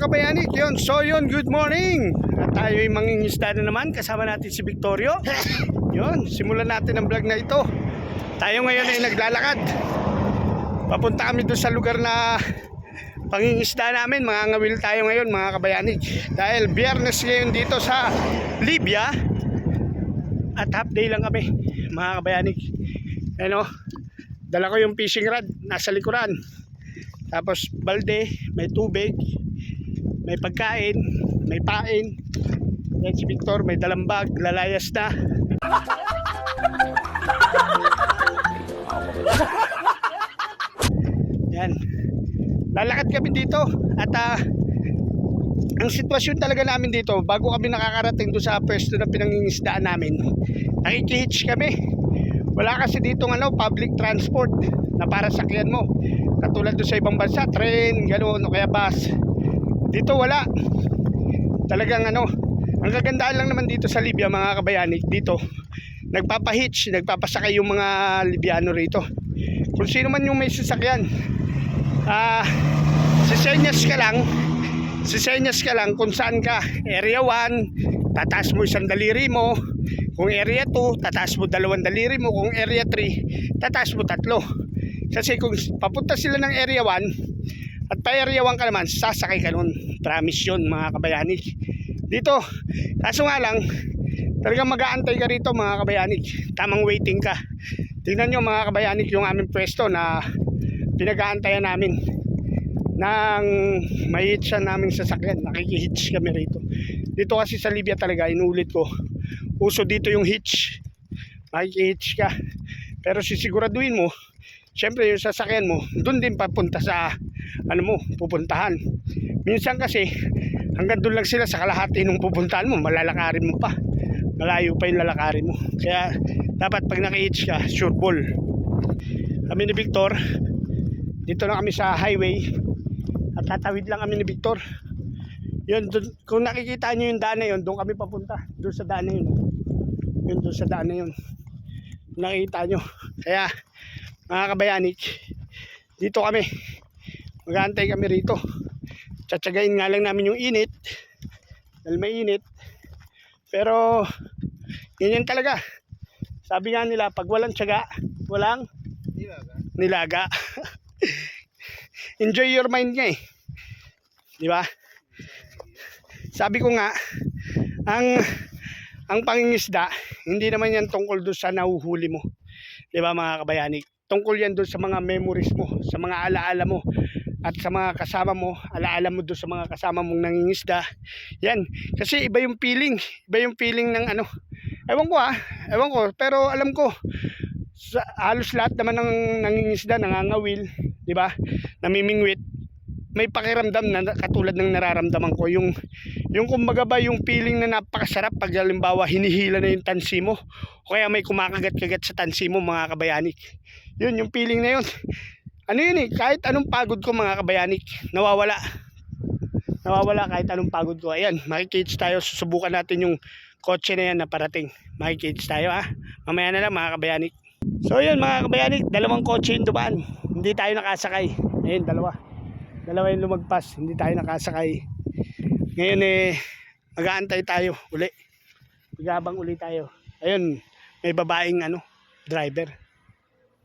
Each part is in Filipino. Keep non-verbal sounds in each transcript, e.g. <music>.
kabayanik, yun. So yun, good morning. At tayo ay mangingisda na naman. Kasama natin si Victorio. <laughs> yun, simulan natin ang vlog na ito. Tayo ngayon ay naglalakad. Papunta kami doon sa lugar na pangingisda namin. Mga ngawil tayo ngayon, mga kabayanik. Dahil biyernes ngayon dito sa Libya. At half day lang kami, mga kabayanik. Ano, dala ko yung fishing rod, nasa likuran. Tapos balde, may tubig, may pagkain, may pain. Yan si Victor, may dalang bag, lalayas na. Yan. Lalakad kami dito at ah, ang sitwasyon talaga namin dito, bago kami nakakarating doon sa pwesto na pinangingisdaan namin, nakikihitch kami. Wala kasi dito ano, public transport na para sakyan mo. Katulad doon sa ibang bansa, train, gano'n, o kaya bus. Dito wala. Talagang ano, ang kagandaan lang naman dito sa Libya mga kabayani, dito, nagpapahitch, nagpapasakay yung mga Libyano rito. Kung sino man yung may sasakyan, ah, sisenyas ka lang, sisenyas ka lang kung saan ka. Area 1, tataas mo isang daliri mo. Kung area 2, tataas mo dalawang daliri mo. Kung area 3, tataas mo tatlo. Kasi kung papunta sila ng area 1, at pa area 1 ka naman, sasakay ka nun. Promise yun mga kabayani. Dito, kaso nga lang, talagang mag-aantay ka rito mga kabayanik. Tamang waiting ka. Tingnan nyo mga kabayanik yung aming pwesto na pinag-aantayan namin ng may hitch naming sasakyan. Nakikihitch kami rito. Dito kasi sa Libya talaga, inulit ko, uso dito yung hitch. Makikihitch ka. Pero sisiguraduhin mo, syempre yung sasakyan mo, doon din papunta sa ano mo, pupuntahan. Minsan kasi, hanggang doon lang sila sa kalahati nung pupuntahan mo, malalakarin mo pa. Malayo pa yung lalakarin mo. Kaya, dapat pag naka-hitch ka, sure ball. Kami ni Victor, dito na kami sa highway at tatawid lang kami ni Victor. Yun, dun, kung nakikita nyo yung daan na yun, doon kami papunta. Doon sa daan na yun. Yun, doon sa daan na yun. Nakikita nyo. Kaya, mga kabayanik, dito kami. Mag-aantay kami rito. Tsatsagain nga lang namin yung init. Dahil may init. Pero, ganyan talaga. Sabi nga nila, pag walang tsaga, walang nilaga. <laughs> Enjoy your mind nga eh. Di ba? Sabi ko nga, ang ang pangingisda, hindi naman yan tungkol doon sa nahuhuli mo. Di ba mga kabayani? Tungkol yan doon sa mga memories mo, sa mga alaala mo, at sa mga kasama mo, alaala mo doon sa mga kasama mong nangingisda. Yan. Kasi iba yung feeling. Iba yung feeling ng ano. Ewan ko ah. Ewan ko. Pero alam ko, sa, halos lahat naman ng nangingisda, nangangawil, di ba? Namimingwit. May pakiramdam na katulad ng nararamdaman ko. Yung, yung kumbaga ba, yung feeling na napakasarap pag halimbawa hinihila na yung tansi mo. O kaya may kumakagat-kagat sa tansi mo mga kabayanik. Yun, yung feeling na yun. Ano yun eh, kahit anong pagod ko mga kabayanik, nawawala. Nawawala kahit anong pagod ko. Ayan, makikits tayo. Susubukan natin yung kotse na yan na parating. Makikits tayo ah. Mamaya na lang mga kabayanik. So yun mga kabayanik, dalawang kotse yung dumaan. Hindi tayo nakasakay. Ayun, dalawa. Dalawa yung lumagpas, hindi tayo nakasakay. Ngayon eh, mag-aantay tayo uli. Magabang uli tayo. Ayun, may babaeng ano, driver.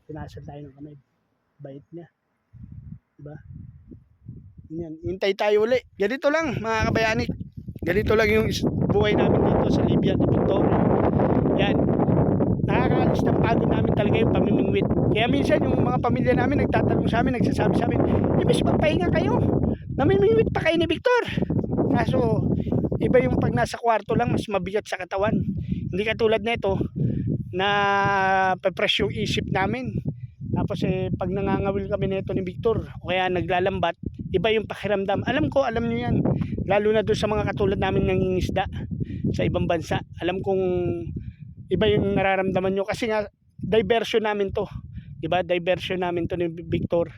Pinasal tayo ng kamay. Bait niya. Diba? Yan, hintay tayo uli. Ganito lang mga kabayanik. Ganito lang yung buhay namin dito sa Libya, sa Victoria. Yan, nakakaalis ng pagod namin talaga yung pamimingwit. Kaya minsan yung mga pamilya namin nagtatanong sa amin, nagsasabi sa amin, Ibig magpahinga kayo. Namimingwit pa kayo ni Victor. Kaso, iba yung pag nasa kwarto lang, mas mabigat sa katawan. Hindi katulad nito na pe-fresh yung isip namin. Tapos eh, pag nangangawil kami nito ni Victor, o kaya naglalambat, iba yung pakiramdam. Alam ko, alam niyo yan. Lalo na doon sa mga katulad namin nangingisda sa ibang bansa. Alam kong iba yung nararamdaman nyo. Kasi nga diversion namin to. 'di ba? Diversion namin to ni Victor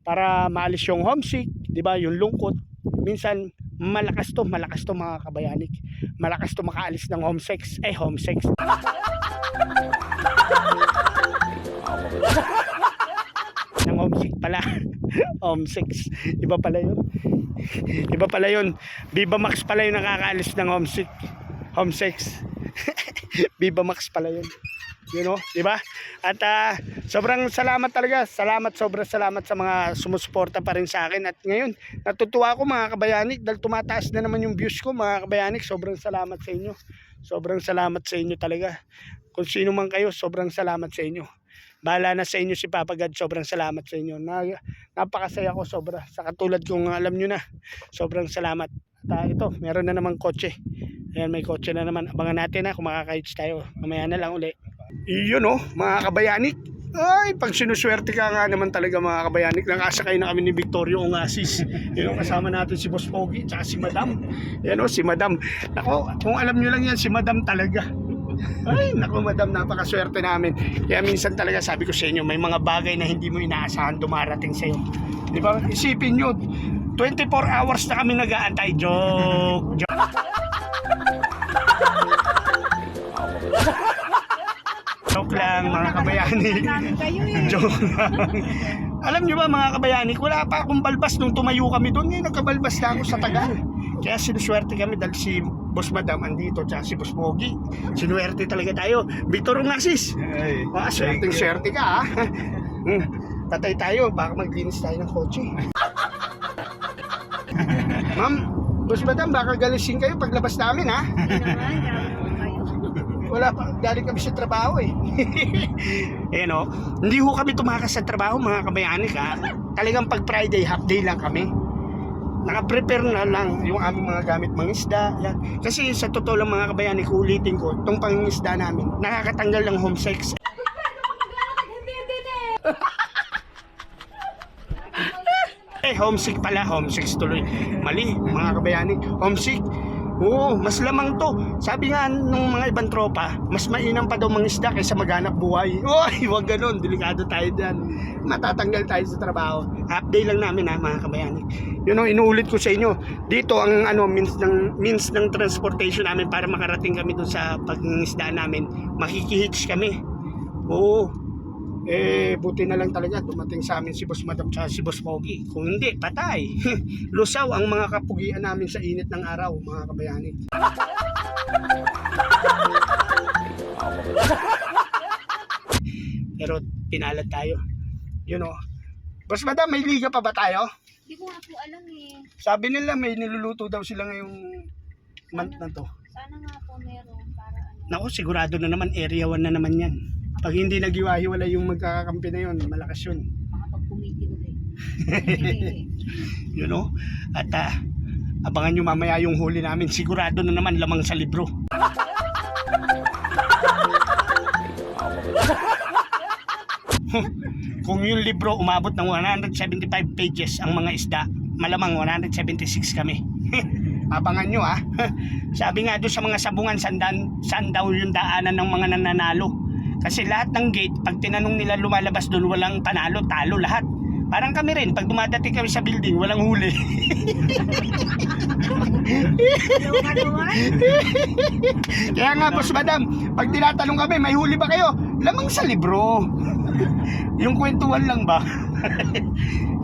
para maalis yung homesick 'di ba? Yung lungkot. Minsan malakas to. Malakas to mga kabayanik malakas to makaalis ng homesex eh homesex ng homesick <laughs> pala <laughs> Homesick. Iba pala yun. Iba pala yun. Viva Max pala yung nakakaalis ng homesick. Homesick. <laughs> Viva Max pala yun. You know, di ba? At ah, sobrang salamat talaga. Salamat, sobrang salamat sa mga sumusuporta pa rin sa akin. At ngayon, natutuwa ako mga kabayanik dahil tumataas na naman yung views ko mga kabayanik. Sobrang salamat sa inyo. Sobrang salamat sa inyo talaga. Kung sino man kayo, sobrang salamat sa inyo. Bahala na sa inyo si Papa God. Sobrang salamat sa inyo. Na, napakasaya ko sobra. Sa katulad kong alam nyo na. Sobrang salamat. At ah, ito, meron na naman kotse. Ayan, may kotse na naman. Abangan natin na kung makakahits tayo. Mamaya na lang uli. Iyon oh, mga kabayanik. Ay, pag sinuswerte ka nga naman talaga mga kabayanik. Nakasakay na kami ni Victorio Ongasis. Yun oh, kasama natin si Boss Pogi tsaka si Madam. Yan oh, si Madam. Nako, kung alam nyo lang yan, si Madam talaga. Ay, naku madam, napakaswerte namin. Kaya minsan talaga sabi ko sa inyo, may mga bagay na hindi mo inaasahan dumarating sa iyo. Di ba? Isipin nyo, 24 hours na kami nag-aantay. Joke! Joke! Joke lang mga kabayani. eh. <laughs> Joke lang. Alam nyo ba mga kabayani, wala pa akong balbas nung tumayo kami doon. Ngayon nagkabalbas na ako sa Tagal. Kaya sinuswerte kami dahil si Boss Madam andito tsaka si Boss Pogi. Sinuwerte talaga tayo. Victor Ongasis. Ay, Ah, swerte swerte ka ah. Hmm, Tatay tayo, baka maglinis tayo ng kotse. <laughs> Ma'am, Boss Madam, baka galisin kayo paglabas namin ha. Kayo. Wala pa, galing kami sa trabaho eh. <laughs> eh no, hindi ho kami tumakas sa trabaho mga kabayanik ha. Talagang pag Friday, half day lang kami. Naka-prepare na lang yung aming mga gamit mga isda. Yan. Kasi sa totoo lang mga kabayanik, ulitin ko, itong pangingisda namin, nakakatanggal ng homesick. <laughs> Eh, homesick pala, homesick tuloy. Mali, mga kabayani. Homesick. Oo, mas lamang to. Sabi nga ng mga ibang tropa, mas mainam pa daw mangisda kaysa maghanap buhay. <laughs> Uy, wag ganun. Delikado tayo dyan. Matatanggal tayo sa trabaho. Day lang namin ha, mga kabayani. Yun ang inuulit ko sa inyo. Dito ang ano means ng means ng transportation namin para makarating kami doon sa pangingisda namin. Makikihitch kami. Oo. Eh, buti na lang talaga dumating sa amin si Boss Madam tsaka si Boss Pogi. Kung hindi, patay. <laughs> Lusaw ang mga kapugian namin sa init ng araw, mga kabayani. <laughs> Pero pinalad tayo. You know. Boss Madam, may liga pa ba tayo? Hindi ko nga po alam eh. Sabi nila may niluluto daw sila ngayong month na to. Sana nga po meron para ano. Naku, sigurado na naman, area 1 na naman yan. Pag hindi naghiwa-hiwalay yung magkakampi na yun, malakas yun. Makapag pumiti ulit. <laughs> you know? At ah, abangan nyo mamaya yung huli namin. Sigurado na naman lamang sa libro. <laughs> Kung yung libro umabot ng 175 pages ang mga isda malamang 176 kami. <laughs> Abangan nyo ah. Sabi nga doon sa mga sabungan sandan, saan daw yung daanan ng mga nananalo kasi lahat ng gate pag tinanong nila lumalabas doon walang panalo talo lahat Parang kami rin, pag dumadating kami sa building, walang huli. Kaya nga, boss madam, pag tinatanong kami, may huli ba kayo? Lamang sa libro. yung kwentuhan lang ba?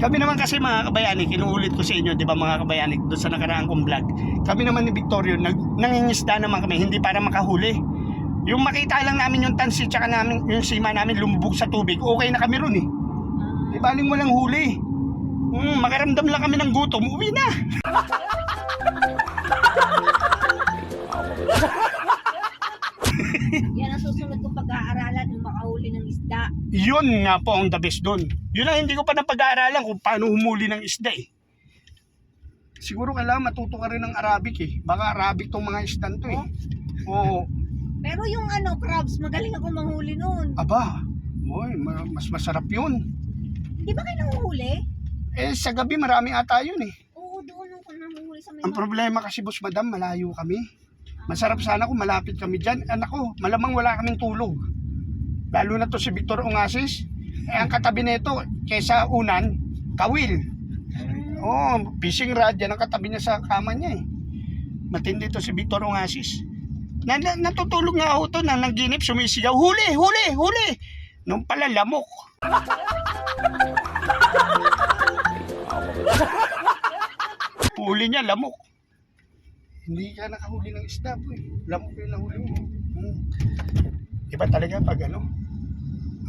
kami naman kasi mga kabayanik, inuulit ko sa inyo, di ba mga kabayanik, doon sa nakaraang kong vlog. Kami naman ni Victorio, nag, nangingisda naman kami, hindi para makahuli. Yung makita lang namin yung tansi, tsaka namin, yung sima namin lumubog sa tubig, okay na kami ron eh. Di baling walang huli. Hmm, makaramdam lang kami ng gutom, uwi na. <laughs> Yan ang susunod kong pag-aaralan ng makahuli ng isda. Yun nga po ang the best doon. Yun ang hindi ko pa napag-aaralan kung paano humuli ng isda eh. Siguro kailangan matuto ka rin ng Arabic eh. Baka Arabic tong mga isdan to eh. Oo. Pero yung ano, crabs, magaling ako manghuli noon. Aba, oy, ma- mas masarap yun. Di ba kayo nanguhuli? Eh, sa gabi marami ata yun eh. Oo, doon ako nanguhuli sa may Ang problema kasi boss madam, malayo kami. Masarap sana kung malapit kami dyan. Anak ko, malamang wala kaming tulog. Lalo na to si Victor Ongasis. Eh, ang katabi nito, kesa unan, kawil. Oh, fishing rod, yan ang katabi niya sa kama niya eh. Matindi to si Victor Ongasis. Na, na, natutulog nga ako to na naginip, sumisigaw, huli, huli, huli. Nung pala lamok. huli niya, lamok. Hindi ka nakahuli ng isda, boy. Lamok yung nahuli mo. Hmm. Iba talaga pag ano,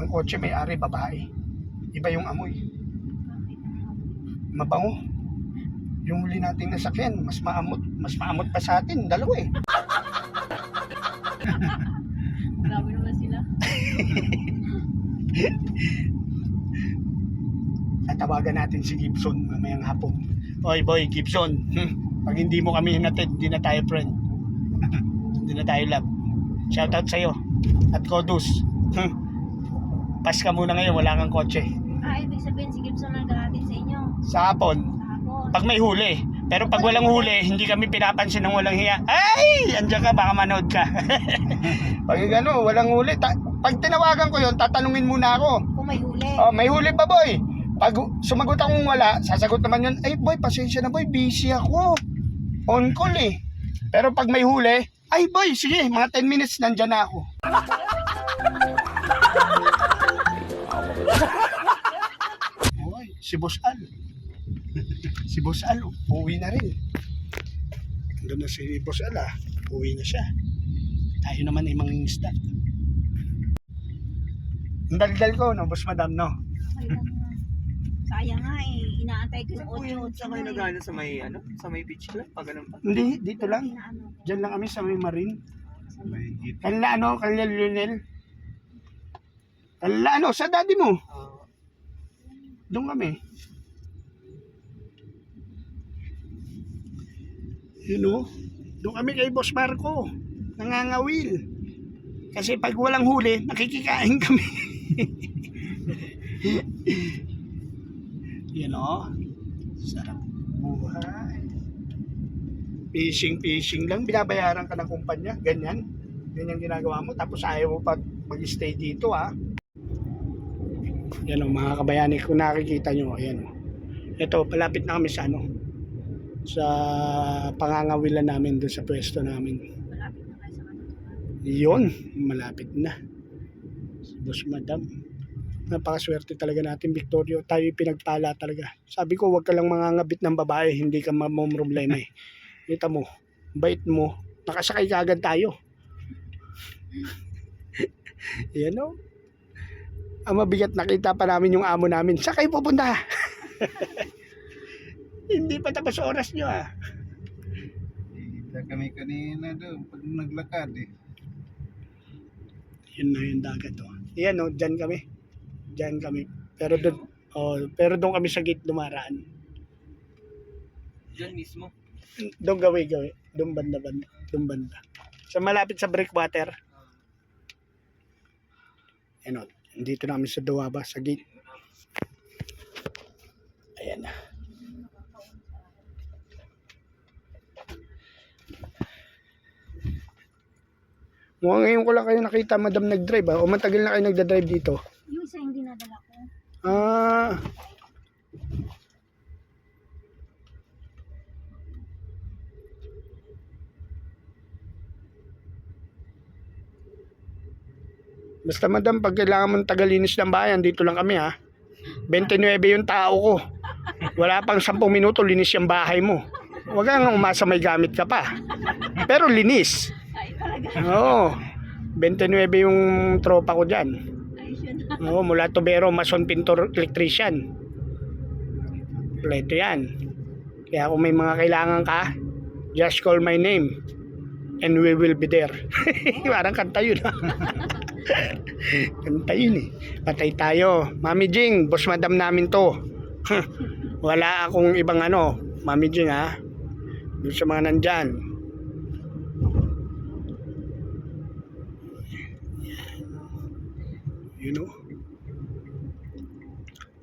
ang kotse may ari babae. Iba yung amoy. Mabango. Yung huli nating nasakyan, mas maamot, mas maamot pa sa atin, dalawa eh. Grabe naman sila. <laughs> Tatawagan natin si Gibson mamayang hapon. Oy boy, Gibson. Hmm. Pag hindi mo kami hinatid, hindi na tayo friend. <laughs> hindi na tayo love. Shoutout sa'yo. At Kodus. Hmm. Pas ka muna ngayon, wala kang kotse. Ah, ibig sabihin si Gibson ang gahatid sa inyo. Sa hapon, Hapon. pag may huli. Pero pag walang huli, hindi kami pinapansin ng walang hiya. Ay! Andiyan ka, baka manood ka. <laughs> pag gano, walang huli. Ta- pag tinawagan ko yon tatanungin muna ako. Kung may huli. Oh, may huli pa boy. Pag sumagot akong wala, sasagot naman yun, ay boy, pasensya na boy, busy ako. On call eh. Pero pag may huli, ay boy, sige, mga 10 minutes nandyan na ako. <laughs> Oy, si Boss Al. Si Boss Al, uwi na rin. Andun na si Boss Al ah. Uwi na siya. Tayo naman ay mga isda. Ang daldal ko, no, Boss Madam, no? Lang. Sayang nga eh. Inaantay ko sa 8 Sa kayo nagano sa may ano? Sa may beach club? Pag ganun pa? Hindi, dito lang. Inaano. Diyan lang kami sa may marine. Kanila ano, kanila Lionel. Kanila ano, sa daddy mo. Ah, Doon kami. Yun o. Doon kami kay Boss Marco. Nangangawil. Kasi pag walang huli, nakikikain <laughs> kami. Yan o. Sarap buhay. Fishing, fishing lang. Binabayaran ka ng kumpanya. Ganyan. Ganyan ginagawa mo. Tapos ayaw mo pa mag-stay dito ha. Yan o mga kabayani. Kung nakikita nyo, ayan o. Ito, palapit na kami sa ano. Sa pangangawilan namin doon sa pwesto namin. Malapit na kayo sa kanila. Yun, malapit na. Boss Madam. Napakaswerte talaga natin, Victorio. Tayo pinagpala talaga. Sabi ko, wag ka lang mangangabit ng babae, hindi ka mamumroblema eh. <laughs> Kita mo, bait mo, nakasakay ka agad tayo. Yan o. Ang mabigat nakita pa namin yung amo namin. Sa kayo pupunta? <laughs> hindi pa tapos oras nyo ah. Kita kami kanina doon pag naglakad eh. Yun na yung dagat oh. Yan oh, dyan kami. Dyan kami. Pero doon, oh, pero doon kami sa gate dumaraan. Diyan mismo. Doon gawi gawi. Doon banda banda. Doon banda. Sa malapit sa breakwater. Yan oh. Dito na kami sa Duwaba, sa gate. Ayan na. Mukhang ngayon ko lang kayo nakita, madam, nag-drive ah. O matagal na kayo nagda-drive dito. Yung isa yung dinadala ko. Ah. Basta madam, pag kailangan mong tagalinis ng bayan, dito lang kami ha. 29 yung tao ko. Wala pang 10 minuto, linis yung bahay mo. Huwag kang umasa may gamit ka pa. Pero linis. Oo. 29 yung tropa ko dyan. <laughs> Oo, mula tubero, mason, pintor, electrician. Kompleto yan. Kaya kung may mga kailangan ka, just call my name and we will be there. <laughs> Parang kanta yun. <laughs> kanta yun eh. Patay tayo. Mami Jing, boss madam namin to. Wala akong ibang ano. Mami Jing ha. Doon sa mga nandyan. Know?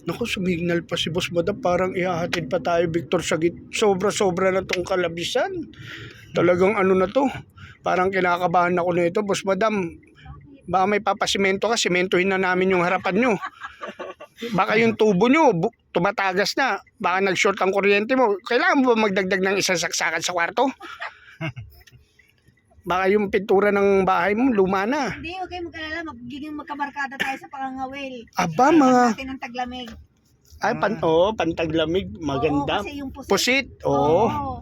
Naku, sumignal pa si Boss Madam. Parang ihahatid pa tayo, Victor, sa git. Sobra-sobra na tong kalabisan. Talagang ano na to. Parang kinakabahan ako na ito, Boss Madam. Baka may papasimento ka, simentohin na namin yung harapan nyo. Baka yung tubo nyo, tumatagas na. Baka nag-short ang kuryente mo. Kailangan mo ba magdagdag ng isang saksakan sa kwarto? Baka yung pintura ng bahay mo, luma na. Hindi, huwag kayong mag-alala. Magiging magkabarkada tayo sa pangangawil. Aba, mga... Natin ng taglamig. Ay, pan, oh, pantaglamig. Maganda. Oo, kasi yung pusit. Pusit. Oo. Oo.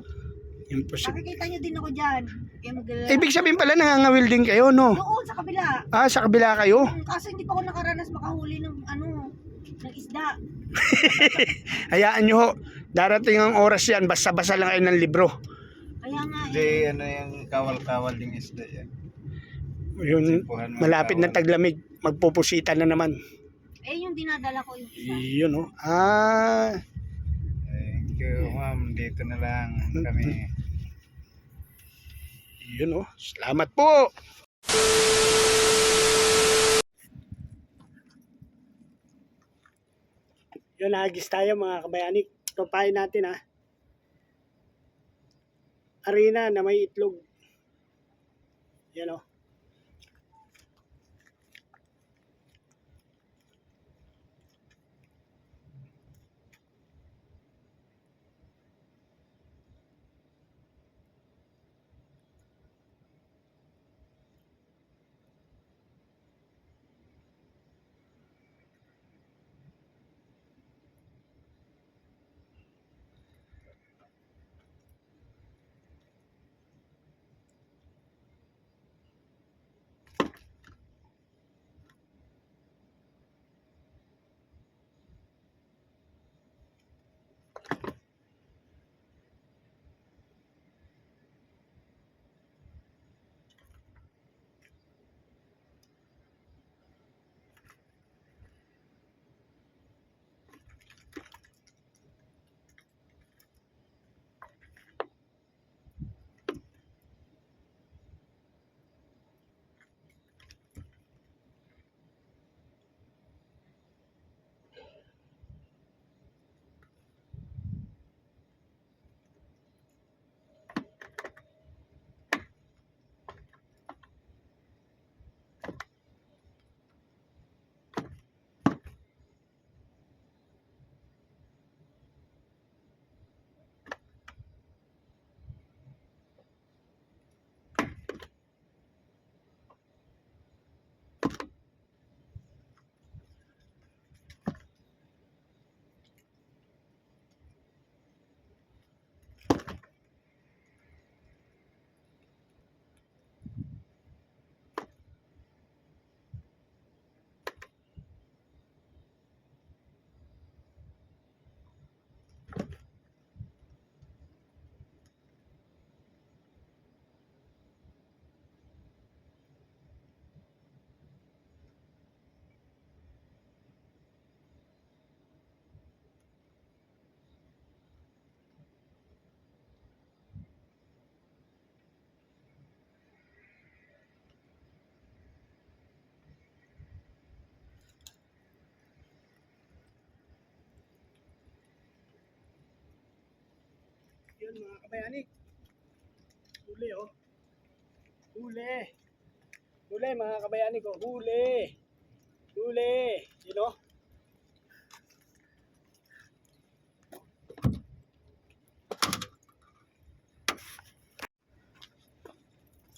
Yung pusit. Makikita nyo din ako dyan. Kaya Ibig sabihin pala nangangawil din kayo, no? Doon, sa kabila. Ah, sa kabila kayo? Mm, Kaso hindi pa ako nakaranas makahuli ng ano, ng isda. <laughs> Hayaan nyo ho. Darating ang oras yan. Basta-basa lang kayo ng libro. Kaya nga Hindi, eh. ano yung kawal-kawal yung isda yan. Yun, Sipuhan mo malapit na kawal. taglamig. Magpupusita na naman. Eh, yung dinadala ko yung isa. Yun, oh. Ah, Thank you, ma'am. Dito na lang kami. yun, oh. Salamat po. Yun, nagis tayo mga kabayani. Tupain natin, ha. Arena na may itlog. Yan, oh. Yun mga kabayani. Huli oh. Huli. Huli mga kabayani ko. Huli. Huli. Yun oh.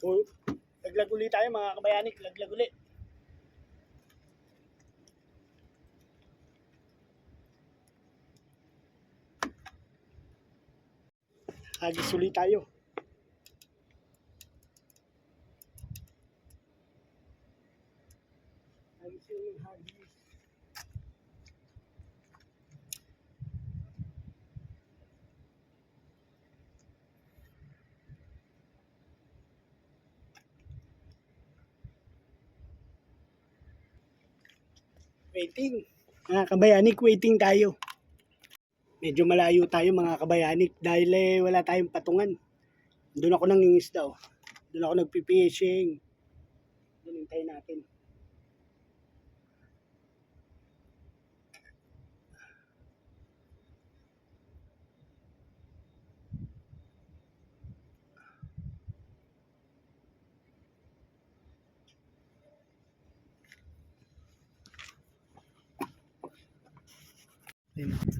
Oh, laglag uli tayo mga kabayani. Laglag uli. Hagis uli tayo. Waiting. Mga kabayanik, waiting tayo. Medyo malayo tayo mga kabayanik dahil eh, wala tayong patungan. Doon ako nangingisda oh. Doon ako nagpipishing. Doon hintayin natin. Yun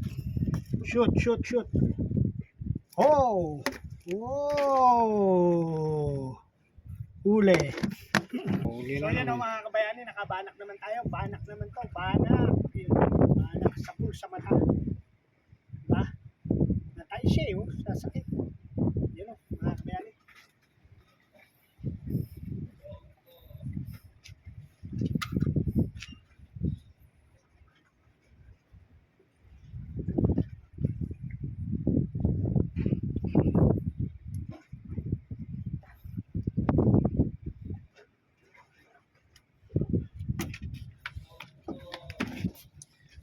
Shoot, shoot, shoot. Oh! Wow! Huli. Huli So yan o naman. mga kabayani, nakabanak naman tayo. Banak naman to, banak. Banak sa pool, sa mata. Diba? Natay siya eh, oh, sasakit. Yan o, mga kabayani.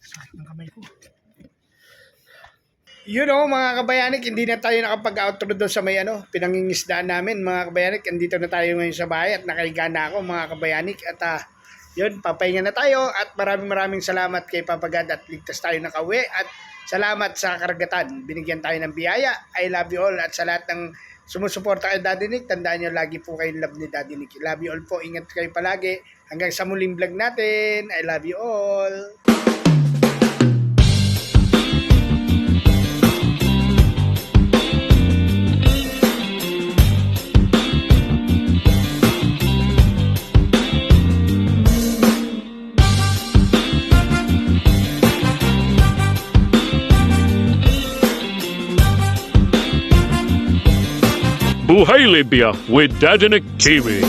Sakit ng kamay ko. Yun o mga kabayanik, hindi na tayo nakapag-outro doon sa may ano, pinangingisdaan namin mga kabayanik. Andito na tayo ngayon sa bahay at nakahiga na ako mga kabayanik. At ah, yun, papahinga na tayo at maraming maraming salamat kay Papa God at ligtas tayo nakauwi. At salamat sa karagatan, binigyan tayo ng biyaya. I love you all at sa lahat ng sumusuporta kay Daddy Nick, tandaan nyo lagi po kayo love ni Daddy Nick. Love you all po, ingat kayo palagi. Hanggang sa muling vlog natin, I love you all. Buhay Libya with Dadinik TV.